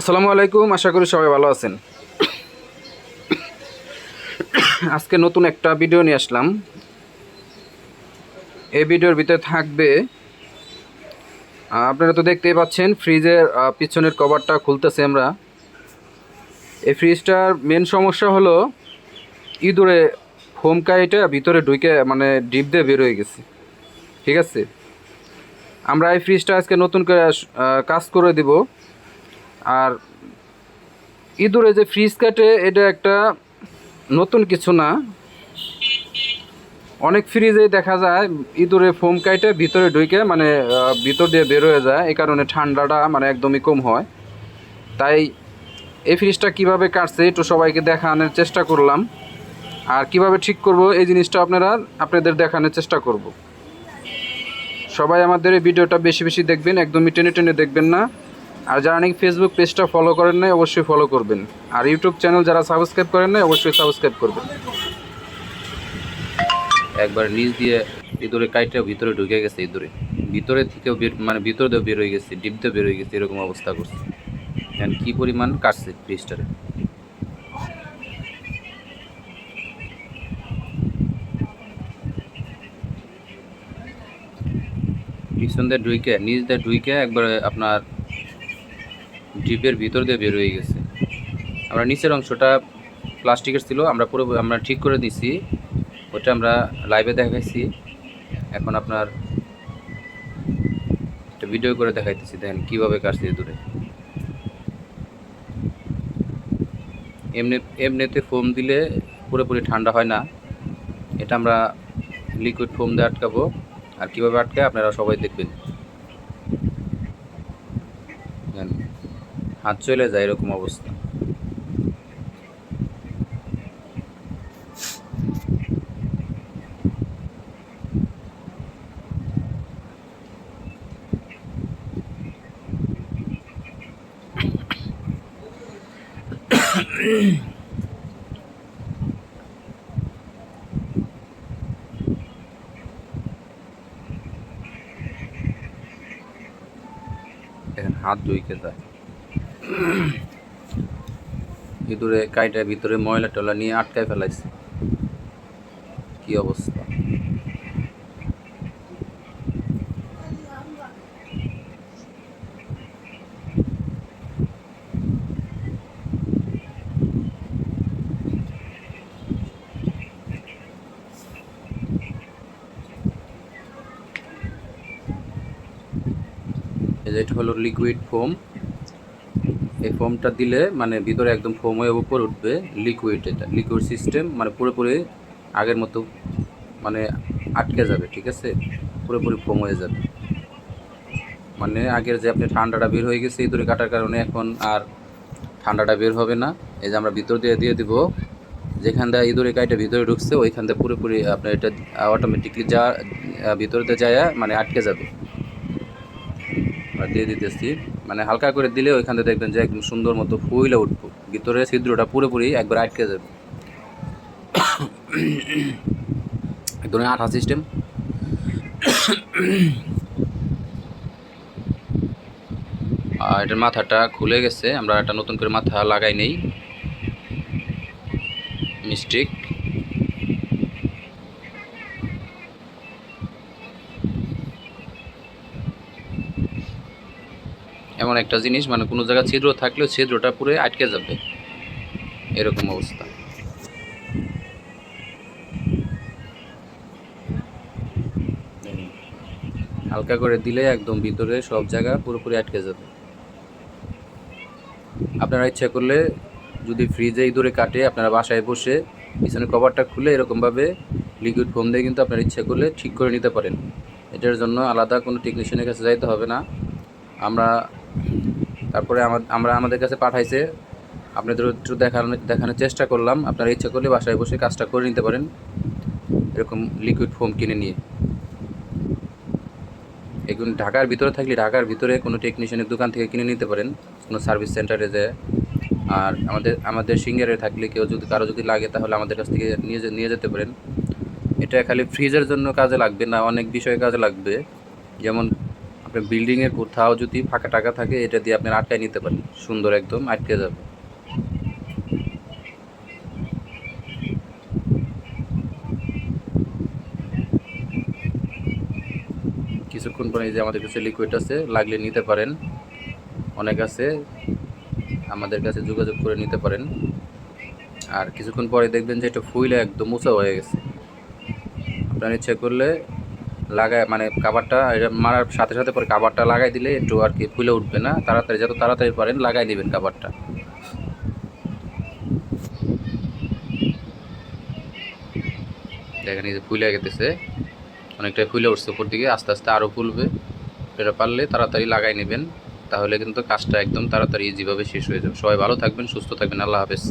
আসসালামু আলাইকুম, আশা করি সবাই ভালো আছেন। আজকে নতুন একটা ভিডিও নিয়ে আসলাম। এই ভিডিওর ভিতরে থাকবে আপনারা তো দেখতেই পাচ্ছেন, ফ্রিজের পিছনের কভারটা খুলতেছে আমরা। এই ফ্রিজটার মেন সমস্যা হলো, ইঁদুরে ফোম কাইটা ভিতরে ঢুকে মানে ডিপ দিয়ে বের হয়ে গেছে। ঠিক আছে? আমরা এই ফ্রিজটা আজকে নতুন করে কাজ করে দিব। আর ইঁদুরে যে ফ্রিজ কাটে, এটা একটা নতুন কিছু না। অনেক ফ্রিজে দেখা যায়, ইঁদুরে ফোম কাইটে, ভিতরে ঢুকে মানে ভিতর দিয়ে বের হয়ে যায়। এই কারণে ঠান্ডাটা মানে একদমই কম হয়। তাই এই ফ্রিজটা কীভাবে কাটছে, একটু সবাইকে দেখানোর চেষ্টা করলাম। আর কীভাবে ঠিক করব, এই জিনিসটা আপনারা, আপনাদের দেখানোর চেষ্টা করব। সবাই আমাদের এই ভিডিওটা বেশি বেশি দেখবেন, একদমই টেনে টেনে দেখবেন না। আর যারা নাকি ফেসবুক পেজটা ফলো করেন নাই, অবশ্যই ফলো করবেন। আর ইউটিউব চ্যানেল যারা সাবস্ক্রাইব করেন নাই, অবশ্যই সাবস্ক্রাইব করবেন। একবার নিচ দিয়ে ইঁদুরে কাইটে ভিতরে ঢুকে গেছে ইঁদুরে ভিতরে থেকেও মানে ভিতরে দিয়েও বের হয়ে গেছে ডিপ দিয়ে বের হয়ে গেছে, এরকম অবস্থা করছে। এখন কি পরিমাণ কাটছে ফ্রিজটারে পিছন দিয়ে ঢুইকে, নিচ দিয়ে ঢুইকে একবার আপনার ডিপের ভিতর দিয়ে বের হয়ে গেছে। আমরা নিচের অংশটা প্লাস্টিকের ছিল, আমরা পুরো, আমরা ঠিক করে দিছি। ওটা আমরা লাইভে দেখাইছি। এখন আপনার একটা ভিডিও করে দেখাইতেছি, দেখেন কীভাবে কাটছে দূরে। এমনি, এমনিতে ফোম দিলে পুরোপুরি ঠান্ডা হয় না। এটা আমরা লিকুইড ফোম দিয়ে আটকাবো। আর কীভাবে আটকায় আপনারা সবাই দেখবেন দেখেন, হাত চলে যায় এরকম অবস্থা। দেখেন হাত ধুইকে যায়। ভিতরে কাইটার ভিতরে ময়লা টলা নিয়ে আটকায় ফেলাইছে। কি অবস্থা? এটা হলো লিকুইড ফোম এই ফোমটা দিলে মানে ভিতরে একদম ফোম হয়ে উপর উঠবে লিকুইড এটা লিকুইড সিস্টেম মানে পুরোপুরি আগের মতো মানে আটকে যাবে, ঠিক আছে? পুরোপুরি ফোম হয়ে যাবে। মানে আগের যে আপনি ঠান্ডাটা বের হয়ে গেছে ইঁদুরে কাটার কারণে এখন আর ঠান্ডাটা বের হবে না। এই যে আমরা ভিতর দিয়ে দিয়ে দিব, যেখান দিয়ে ইঁদুরে কাইটা ভিতরে ঢুকছে, ওইখান থেকে পুরোপুরি আপনার এটা অটোমেটিকলি যা ভিতরতে যায় মানে আটকে যাবে। দিয়ে দিতেছি। মানে হালকা করে দিলে ওইখান দেখবেন যে একদম সুন্দর মতো ফুইলে উঠবো। ভিতরে ছিদ্রটা পুরোপুরি একবার আটকে যাবে। একদম আঠা সিস্টেম আর এটার মাথাটা খুলে গেছে। আমরা একটা নতুন করে মাথা লাগাই নেই। মিস্টিক একটা জিনিস মানে কোনো জায়গায় ছিদ্র থাকলেও ছিদ্রটা পুরো আটকে যাবে। এরকম অবস্থা। হালকা করে দিলে একদম ভিতরে সব জায়গা পুরোপুরি আটকে যাবে। আপনারা ইচ্ছা করলে যদি ফ্রিজে ইঁদুরে কাটে, আপনারা বাসায় বসে পিছনে কভারটা খুলে এরকমভাবে লিকুইড ফোম দিয়ে কিন্তু আপনারা ইচ্ছা করলে ঠিক করে নিতে পারেন। এটার জন্য আলাদা কোনো টেকনিশিয়ানের কাছে যাইতে হবে না। আমরা তারপরে আমার আমাদের কাছে পাঠাইছে। আপনাদের একটু দেখানোর দেখানোর চেষ্টা করলাম। আপনারা ইচ্ছা করলে বাসায় বসে কাজটা করে নিতে পারেন। এরকম লিকুইড ফোম কিনে নিয়ে। এখন ঢাকার ভিতরে থাকলে ঢাকার ভিতরে কোনো টেকনিশিয়ানের দোকান থেকে কিনে নিতে পারেন। কোনো সার্ভিস সেন্টারে যে আর আমাদের আমাদের সিঙ্গারে থাকলে কেউ যদি কারও যদি লাগে তাহলে আমাদের কাছ থেকে নিয়ে নিয়ে যেতে পারেন। এটা খালি ফ্রিজের জন্য কাজে লাগবে না, অনেক বিষয়ে কাজে লাগবে। যেমন আপনার বিল্ডিংয়ের কোথাও যদি ফাঁকা টাকা থাকে, এটা দিয়ে আপনি আটকায় নিতে পারেন। সুন্দর একদম, আটকে যাবে। কিছুক্ষণ পরে যে আমাদের কাছে লিকুইড আছে, লাগলে নিতে পারেন। অনেক আছে, আমাদের কাছে যোগাযোগ করে নিতে পারেন। আর কিছুক্ষণ পরে দেখবেন যে এটা ফুইলে একদম উঁচা হয়ে গেছে। আপনার ইচ্ছে করলে লাগায় মানে কাবারটা মারার সাথে সাথে পরে কাবারটা লাগাই দিলে একটু আর কি ফুলে উঠবে না? তাড়াতাড়ি যত তাড়াতাড়ি পারেন লাগাই দিবেন কাবারটা দেখেন এই যে ফুলে গেতেছে। অনেকটাই ফুলে উঠছে উপর দিকে, আস্তে আস্তে আরও ফুলবে। এটা পারলে তাড়াতাড়ি লাগাই নেবেন, তাহলে কিন্তু কাজটা একদম তাড়াতাড়ি ইজিভাবে শেষ হয়ে যাবে। সবাই ভালো থাকবেন, সুস্থ থাকবেন, আল্লাহ হাফেজ।